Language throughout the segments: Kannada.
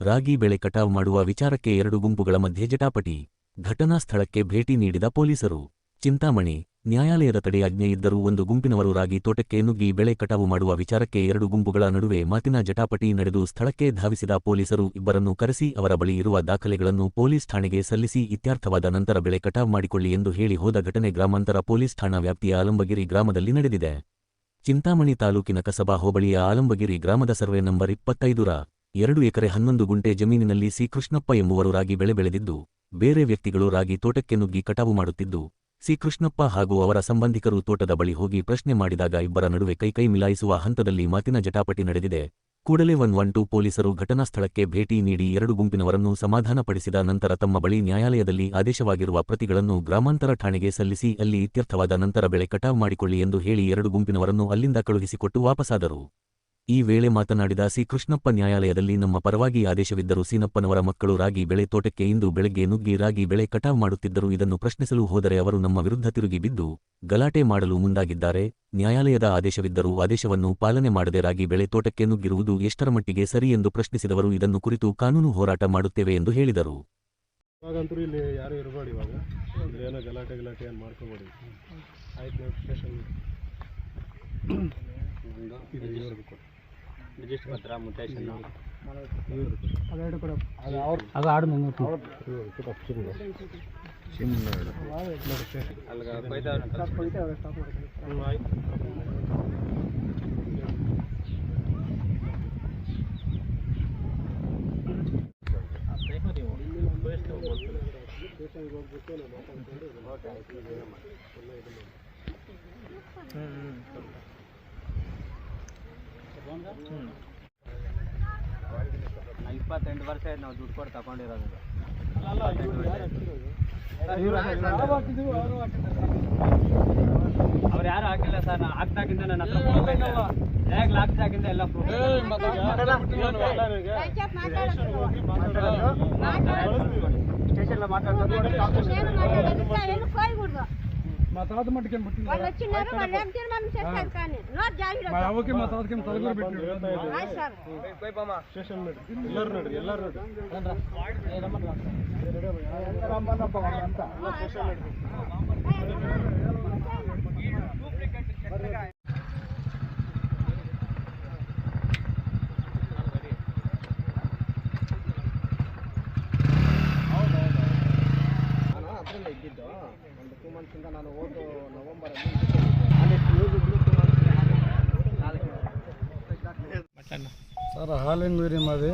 ರಾಗಿ ಬೆಳೆ ಕಟಾವು ಮಾಡುವ ವಿಚಾರಕ್ಕೆ ಎರಡು ಗುಂಪುಗಳ ಮಧ್ಯೆ ಜಟಾಪಟಿ. ಘಟನಾ ಸ್ಥಳಕ್ಕೆ ಭೇಟಿ ನೀಡಿದ ಪೊಲೀಸರು. ಚಿಂತಾಮಣಿ, ನ್ಯಾಯಾಲಯದ ತಡೆಯಾಜ್ಞೆ ಇದ್ದರೂ ಒಂದು ಗುಂಪಿನವರು ರಾಗಿ ತೋಟಕ್ಕೆ ನುಗ್ಗಿ ಬೆಳೆ ಕಟಾವು ಮಾಡುವ ವಿಚಾರಕ್ಕೆ ಎರಡು ಗುಂಪುಗಳ ನಡುವೆ ಮಾತಿನ ಜಟಾಪಟಿ ನಡೆದು ಸ್ಥಳಕ್ಕೆ ಧಾವಿಸಿದ ಪೊಲೀಸರು ಇಬ್ಬರನ್ನು ಕರೆಸಿ ಅವರ ಬಳಿ ಇರುವ ದಾಖಲೆಗಳನ್ನು ಪೊಲೀಸ್ ಠಾಣೆಗೆ ಸಲ್ಲಿಸಿ ಇತ್ಯರ್ಥವಾದ ನಂತರ ಬೆಳೆ ಕಟಾವು ಮಾಡಿಕೊಳ್ಳಿ ಎಂದು ಹೇಳಿ ಹೋದ ಘಟನೆ ಗ್ರಾಮಾಂತರ ಪೊಲೀಸ್ ಠಾಣಾ ವ್ಯಾಪ್ತಿಯ ಆಲಂಬಗಿರಿ ಗ್ರಾಮದಲ್ಲಿ ನಡೆದಿದೆ. ಚಿಂತಾಮಣಿ ತಾಲೂಕಿನ ಕಸಬಾ ಹೋಬಳಿಯ ಆಲಂಬಗಿರಿ ಗ್ರಾಮದ ಸರ್ವೆ ನಂಬರ್ ಇಪ್ಪತ್ತೈದರ ಎರಡು ಎಕರೆ ಹನ್ನೊಂದು ಗುಂಟೆ ಜಮೀನಿನಲ್ಲಿ ಸಿ ಕೃಷ್ಣಪ್ಪ ಎಂಬುವರು ರಾಗಿ ಬೆಳೆ ಬೆಳೆದಿದ್ದು, ಬೇರೆ ವ್ಯಕ್ತಿಗಳು ರಾಗಿ ತೋಟಕ್ಕೆ ನುಗ್ಗಿ ಕಟಾವು ಮಾಡುತ್ತಿದ್ದು ಸಿ ಕೃಷ್ಣಪ್ಪ ಹಾಗೂ ಅವರ ಸಂಬಂಧಿಕರು ತೋಟದ ಬಳಿ ಹೋಗಿ ಪ್ರಶ್ನೆ ಮಾಡಿದಾಗ ಇಬ್ಬರ ನಡುವೆ ಕೈಕೈ ಮಿಲಾಯಿಸುವ ಹಂತದಲ್ಲಿ ಮಾತಿನ ಜಟಾಪಟಿ ನಡೆದಿದೆ. ಕೂಡಲೇ ಒನ್ ಒನ್ ಟು ಪೊಲೀಸರು ಘಟನಾ ಸ್ಥಳಕ್ಕೆ ಭೇಟಿ ನೀಡಿ ಎರಡು ಗುಂಪಿನವರನ್ನು ಸಮಾಧಾನಪಡಿಸಿದ ನಂತರ ತಮ್ಮ ಬಳಿ ನ್ಯಾಯಾಲಯದಲ್ಲಿ ಆದೇಶವಾಗಿರುವ ಪ್ರತಿಗಳನ್ನು ಗ್ರಾಮಾಂತರ ಠಾಣೆಗೆ ಸಲ್ಲಿಸಿ ಅಲ್ಲಿ ಇತ್ಯರ್ಥವಾದ ನಂತರ ಬೆಳೆ ಕಟಾವು ಮಾಡಿಕೊಳ್ಳಿ ಎಂದು ಹೇಳಿ ಎರಡು ಗುಂಪಿನವರನ್ನು ಅಲ್ಲಿಂದ ಕಳುಹಿಸಿಕೊಟ್ಟು ವಾಪಸಾದರು. ಈ ವೇಳೆ ಮಾತನಾಡಿದ ಸಿ ಕೃಷ್ಣಪ್ಪ ನ್ಯಾಯಾಲಯದಲ್ಲಿ ನಮ್ಮ ಪರವಾಗಿ ಆದೇಶವಿದ್ದರೂ ಸೀನಪ್ಪನವರ ಮಕ್ಕಳು ರಾಗಿ ಬೆಳೆ ತೋಟಕ್ಕೆ ಇಂದು ಬೆಳಗ್ಗೆ ನುಗ್ಗಿ ರಾಗಿ ಬೆಳೆ ಕಟಾವು ಮಾಡುತ್ತಿದ್ದರು. ಇದನ್ನು ಪ್ರಶ್ನಿಸಲು ಹೋದರೆ ಅವರು ನಮ್ಮ ವಿರುದ್ಧ ತಿರುಗಿ ಬಿದ್ದು ಗಲಾಟೆ ಮಾಡಲು ಮುಂದಾಗಿದ್ದಾರೆ. ನ್ಯಾಯಾಲಯದ ಆದೇಶವಿದ್ದರೂ ಆದೇಶವನ್ನು ಪಾಲನೆ ಮಾಡದೆ ರಾಗಿ ಬೆಳೆ ತೋಟಕ್ಕೆ ನುಗ್ಗಿರುವುದು ಎಷ್ಟರ ಮಟ್ಟಿಗೆ ಸರಿ ಎಂದು ಪ್ರಶ್ನಿಸಿದವರು ಇದನ್ನು ಕುರಿತು ಕಾನೂನು ಹೋರಾಟ ಮಾಡುತ್ತೇವೆ ಎಂದು ಹೇಳಿದರು. ಇವಾಗಂತೂ ಇಲ್ಲಿ ಯಾರು ಇರಬೇಡಿ ಇವಾಗ. ಇಲ್ಲಿ ಏನೋ ಗಲಾಟೆ ಗಲಾಟೆ ಏನು ಮಾಡ್ಕೋಬೇಡಿ. ಆಯ್ತು ನೀವು ಸ್ಟೇಷನ್ ಇದು ಇವ್ರದ್ದು ಕೊಡಿ. ರಿಜಿಸ್ಟರ್ ಪತ್ರ ಮುಟೇಶನ್ ಇವ್ರದ್ದು. ಅದು ಆಡು ನಂಗೆ ಇವ್ರದ್ದು ಇಪ್ಪತ್ತೆಂಟು ವರ್ಷ ಆಯ್ತು ನಾವು ದುಡ್ಡು ಕೊಟ್ಟು ತಗೊಂಡಿರೋದು. ಅವ್ರು ಯಾರು ಹಾಕಿಲ್ಲ ಸರ್ ನಾ ಹಾಕ್ದಾಗಿಂದ ನನ್ನ ಹತ್ರ ಪ್ರೂಫ್ ಐತೆ ಬ್ಯಾಗ್ ಹಾಕ್ದಾಗಿಂದ ಎಲ್ಲ ಪ್ರೂಫ್ ಸ್ಟೇಷನ್ ಮಾತಾಡ್ತಾರೆ వాళ్ళు వచ్చినారు వాళ్ళు ఏం తీర్మానం చేస్తారు కానీ నోట్ జాగ్రత్త మా అవ్వకి ಒಂದು ಟೂ ಮಂತ್ಸಿಂದ ನಾನು ಹೋದ ನವಂಬರಲ್ಲಿ సార్ హాలింగిరి మాది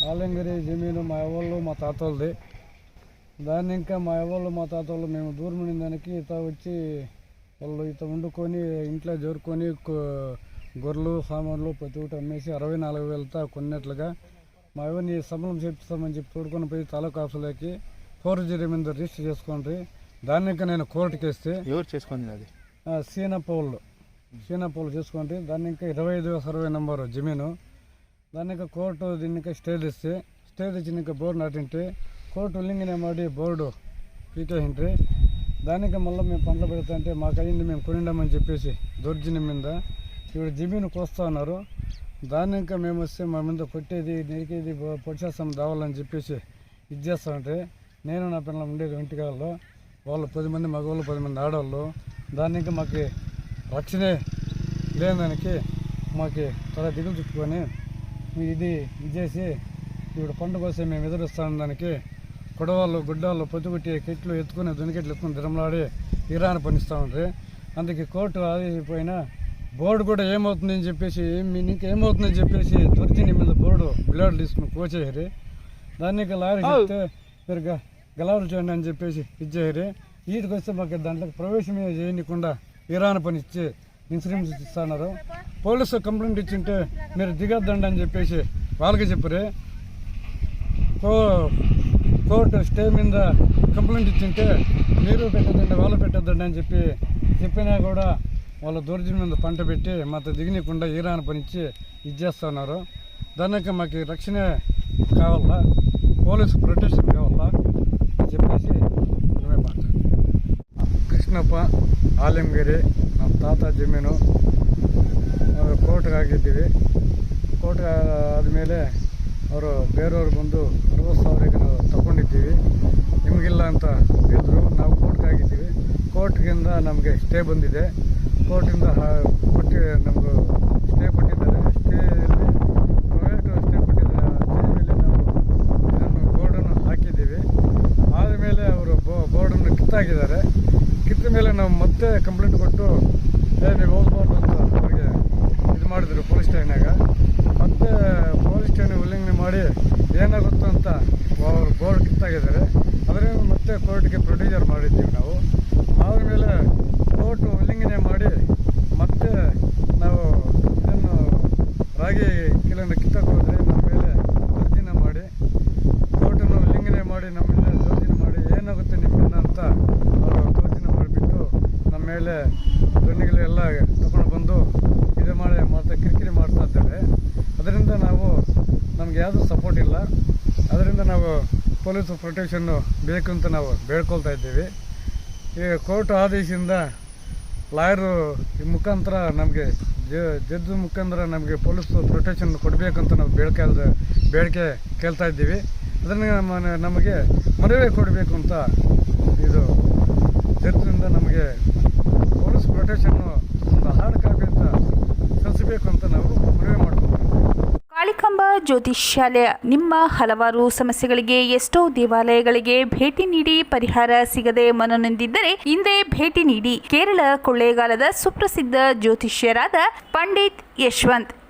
హాలింగిరి జమీను మా ఎవళ్ళు మా తాతోళ్ళది దాన్ని ఇంకా మా ఎవళ్ళు మా తాతోళ్ళు మేము దూరం ఉండిన దానికి ఇత వచ్చి వాళ్ళు ఇత వండుకొని ఇంట్లో జోరుకొని కొ- గొర్రెలు సామాన్లు ప్రతి ఒక్కటి అమ్మేసి అరవై నాలుగు వేలతో కొన్నట్లుగా మా ఎవరిని సంబలం చేపిస్తామని చెప్పి తోడుకొని పోయి తాలూకా ఆఫీసులోకి ఫోర్ జీరో మీద రిజిస్టర్ చేసుకోండి దాన్ని ఇంకా నేను కోర్టుకి వేస్తే ఎవరు చేసుకుంది అది? సీనప్ప వాళ్ళు సీనప్ప వాళ్ళు చూసుకోండి దాన్ని ఇంకా ఇరవై ఐదు సర్వే నెంబరు జమీను. దాన్ని ఇంకా కోర్టు దీన్ని ఇంకా స్టే తెస్తే స్టే తెచ్చిన ఇంకా బోర్డు నాటింటే కోర్టు ఉల్లింఘన ಮಾಡಿ బోర్డు పీకేసిండ్రి దానికి మళ్ళీ మేము పంటలు పెడతాంటే మాకు అయింది మేము కొనిండామని చెప్పేసి దౌర్జన్యం మీద ఇప్పుడు జమీను కోస్తా ఉన్నారు. దాన్ని ఇంకా మేము వస్తే మా మీద కొట్టేది నరికేది పొడిచేస్తాం దావాలని చెప్పేసి ఇది చేస్తామంటే నేను నా పిల్లలు ఉండేది ఒంటికాలలో వాళ్ళు పది మంది మగవాళ్ళు పది మంది ఆడవాళ్ళు దాన్ని ఇంకా మాకు రక్షణే లేని దానికి మాకు త్వర దిగులు చుట్టుకొని ఇది ఇది చేసి ఇప్పుడు పండుగ వస్తే మేము ఎదురుస్తాం దానికి కొడవాళ్ళు గుడ్డవాళ్ళు పొద్దుగుట్టి కెట్లు ఎత్తుకుని దునికెట్లు ఎత్తుకుని దిరంలాడి ఇరాన్ పనిస్తూ ఉంటారు అందుకే కోర్టు ఆగిపోయినా బోర్డు కూడా ఏమవుతుందని చెప్పేసి మీ నీకు ఏమవుతుందని చెప్పేసి దొరికిన మీద బోర్డు బ్లేడ్ తీసుకుని కోచేయరు దాన్ని ఇక లారీ చెప్తే మీరు గెలవలు చేయండి అని చెప్పేసి ఇచ్చేయరు. వీటికి వస్తే మాకు దాంట్లో ప్రవేశమే చేయకుండా ఇరాన్ పని ఇచ్చి ఇన్సూరెన్స్ ఇస్తున్నారు. పోలీసు కంప్లైంట్ ఇచ్చింటే మీరు దిగద్దండి అని చెప్పేసి వాళ్ళకి చెప్పరు. కో కోర్టు స్టే మీద కంప్లైంట్ ఇచ్చింటే మీరు పెట్టద్దండి వాళ్ళు పెట్టద్దండి అని చెప్పి చెప్పినా కూడా వాళ్ళ దౌర్జన్యం మీద పంట పెట్టి మాతో దిగనీయకుండా ఈరాన్ పనిచ్చి ఇచ్చేస్తున్నారు. దానికి మాకు రక్షణ కావాలా? పోలీసు ప్రొటెక్షన్ కావాలా? చెప్పేసి నువ్వే మాట్లాడు ಕೃಷ್ಣಪ್ಪ ಆಲಂಗಿರಿ ನಮ್ಮ ತಾತ ಜಮೀನು ಕೋರ್ಟ್ಗೆ ಆಗಿದ್ದೀವಿ ಕೋರ್ಟ್ಗೆ ಆದಮೇಲೆ ಅವರು ಬೇರೆಯವ್ರು ಬಂದು ಅರವತ್ತು ಸಾವಿರಕ್ಕೆ ನಾವು ತಗೊಂಡಿದ್ದೀವಿ ನಿಮಗಿಲ್ಲ ಅಂತ ಹೇಳಿದ್ರು ನಾವು ಕೋರ್ಟ್ಗೆ ಆಗಿದ್ದೀವಿ ಕೋರ್ಟ್ಗಿಂದ ನಮಗೆ ಸ್ಟೇ ಬಂದಿದೆ ಕೋರ್ಟಿಂದ ಹಾ- ಕೊಟ್ಟು ನಮಗೂ ಮತ್ತೆ ಕಂಪ್ಲೇಂಟ್ ಕೊಟ್ಟು, ಏ, ನೀವು ಹೋಗ್ಬಾರ್ದು ಅಂತ ಅವ್ರಿಗೆ ಇದು ಮಾಡಿದ್ರು ಪೊಲೀಸ್ ಸ್ಟೇಷನ್ನಾಗ ಮತ್ತೆ ಪೊಲೀಸ್ ಸ್ಟೇಷನ್ ಉಲ್ಲಂಘನೆ ಮಾಡಿ ಏನಾಗುತ್ತೋ ಅಂತ ಅವರು ಬೋರ್ಡ್ ಕಿತ್ತಾಗಿದ್ದಾರೆ. ಅದರಿಂದ ಮತ್ತೆ ಕೋರ್ಟ್ಗೆ ಪ್ರೊಡ್ಯೂಸರ್ ಮಾಡಿದ್ದೀವಿ ನಾವು. ಆದಮೇಲೆ ಕೋರ್ಟ್ ಉಲ್ಲಂಘನೆ ಮಾಡಿ ಮತ್ತೆ ನಾವು ಇದನ್ನು ರಾಗಿ ಕೆಲವೊಂದು ಕಿತ್ತಕ್ಕೆ ಹೋದರೆ ನಮ್ಮ ಮೇಲೆ ದೌರ್ಜನ್ಯ ಮಾಡಿ ಕೋರ್ಟನ್ನು ಉಲ್ಲಂಘನೆ ಮಾಡಿ ನಮ್ಮ ಮೇಲೆ ದೌರ್ಜನ್ಯ ಮಾಡಿ ಏನಾಗುತ್ತೆ ನಿಮ್ಮಿಂದ ಅಂತ ಅವರು ದೌರ್ಜನ್ಯ ಮಾಡಿಬಿಟ್ಟು ನಮ್ಮ ಮೇಲೆ ಧ್ವನಿಗಳೆಲ್ಲ ತಗೊಂಡು ಬಂದು ಇದು ಮಾಡಿ ಮಾಡ್ತಾ ಕಿರಿಕಿರಿ ಮಾಡ್ತಾ ಇದ್ದಾರೆ ಅದರಿಂದ ನಾವು ನಮ್ಗೆ ಯಾವುದೂ ಸಪೋರ್ಟ್ ಇಲ್ಲ. ಅದರಿಂದ ನಾವು ಪೊಲೀಸ್ ಪ್ರೊಟೆಕ್ಷನ್ನು ಬೇಕು ಅಂತ ನಾವು ಬೇಡ್ಕೊಳ್ತಾ ಇದ್ದೀವಿ. ಈ ಕೋರ್ಟ್ ಆದೇಶದಿಂದ ಲಾಯರು ಈ ಮುಖಾಂತರ ನಮಗೆ ಜಡ್ಜ್ ಮುಖಾಂತರ ನಮಗೆ ಪೊಲೀಸ್ ಪ್ರೊಟೆಕ್ಷನ್ ಕೊಡಬೇಕಂತ ನಾವು ಬೇಡಿಕೆ ಬೇಡಿಕೆ ಕೇಳ್ತಾ ಇದ್ದೀವಿ. ಅದನ್ನು ನಮ್ಮ ನಮಗೆ ಮನವಿ ಕೊಡಬೇಕು ಅಂತ ಇದು ಜಡ್ಜಿಂದ ನಮಗೆ ಪೊಲೀಸ್ ಪ್ರೊಟೆಕ್ಷನ್ನು ಒಂದು ಹಾರ್ಡ್ ಕಾಪಿ ಅಂತ ಕಲಿಸಬೇಕು ಅಂತ ನಾವು ಮನವಿ ಕಾಳಿಕಾಂಬ ಜ್ಯೋತಿಷ್ಯಾಲಯ. ನಿಮ್ಮ ಹಲವಾರು ಸಮಸ್ಯೆಗಳಿಗೆ ಎಷ್ಟೋ ದೇವಾಲಯಗಳಿಗೆ ಭೇಟಿ ನೀಡಿ ಪರಿಹಾರ ಸಿಗದೆ ಮನನೊಂದಿದ್ದರೆ ಹಿಂದೆ ಭೇಟಿ ನೀಡಿ ಕೇರಳ ಕೊಳ್ಳೇಗಾಲದ ಸುಪ್ರಸಿದ್ಧ ಜ್ಯೋತಿಷ್ಯರಾದ ಪಂಡಿತ್ ಯಶವಂತ್.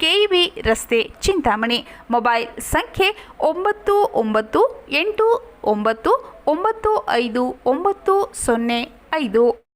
ಕೆಇಬಿ ರಸ್ತೆ ಚಿಂತಾಮಣಿ. ಮೊಬೈಲ್ ಸಂಖ್ಯೆ ಒಂಬತ್ತು ಒಂಬತ್ತು ಎಂಟು ಒಂಬತ್ತು ಒಂಬತ್ತು ಐದು ಒಂಬತ್ತು ಸೊನ್ನೆ ಐದು.